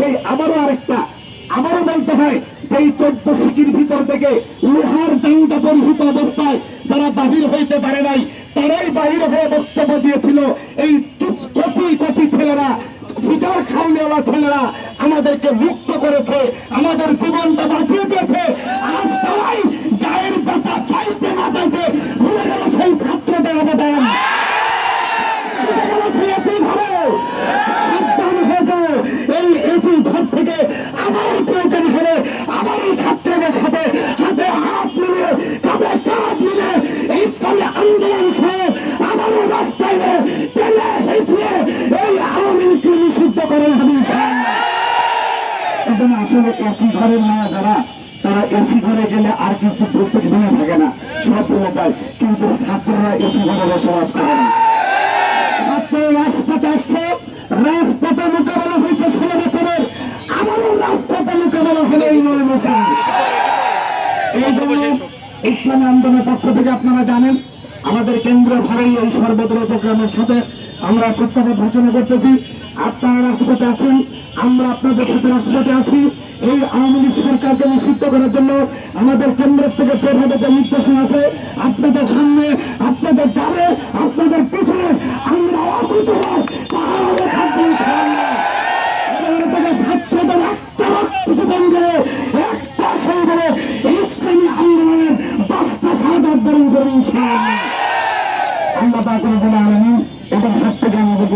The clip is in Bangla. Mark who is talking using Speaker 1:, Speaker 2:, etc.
Speaker 1: সেই আবারও আরেকটা। আবারও বলতে হয় যে এই চোদ্দ সিকির ভিতর থেকে লোহার দাঙ্গা পরিহিত অবস্থায় যারা বাহির হইতে পারে নাই, তারাই বাহির হয়ে বক্তব্য দিয়েছিল, এই কচি কচি ছেলেরা ফিটার খাওয়ালা ছেলেরা আমাদেরকে মুক্ত করেছে, আমাদের জীবনটা বাঁচিয়ে দিয়েছে। আজ তারাই গায়ের পাতা চাইতে না চাইতে ভুলে গেল সেই ছাত্রদের অবদান ভুলে গেল সেই একই ঘরে সাবধান হয়ে যাও এই এসি ঘর থেকে আমার প্রয়োজন হলে আমার এই ছাত্রদের সাথে হাতে হাত মিলিয়ে কাঁধে কাঁধ মিলে এই ইসলামী আন্দোলন সহ আমারও রাস্তায় টেনে হেঁচিয়ে এই আওয়ামী লীগকে নিষিদ্ধ করেন হবে ইনশাআল্লাহ। এজন্য আসলে এসি ঘরের না যারা তারা এসি ঘরে গেলে আর কিছু প্রত্যেক ভেঙে থাকে না সব ভুলে যায় কিন্তু ছাত্ররা এসি ঘরে বসবাস করে না। ছাত্র রাজপথে আসছে রাজপথে মোকাবেলা হয়েছে ষোলো বছরের। আমারও রাজপথে মোকাবেলা হলো এই নয় বছর। এই জন্য ইসলামী আন্দোলনের পক্ষ থেকে আপনারা জানেন আমাদের কেন্দ্র ভারী এই সর্বদলীয় প্রোগ্রামের সাথে আমরা প্রস্তাবে ঘোষণা করতেছি। আপনারা রাজপথে আছেন, আমরা আপনাদের সাথে রাজপথে আছি। এই আওয়ামী লীগ সরকারকে নিষিদ্ধ করার জন্য আমাদের কেন্দ্র থেকে যেভাবে যে নির্দেশনা আছে, আপনাদের সামনে, আপনাদের ডালে, আপনাদের পিছনে আমরা সেই ইসলামী আন্দোলনের দশটা সাদা বরণ করবে ইনশাআল্লাহ। আল্লাহ পাক রব্বুল আলামিন এবং সব থেকে আমাদের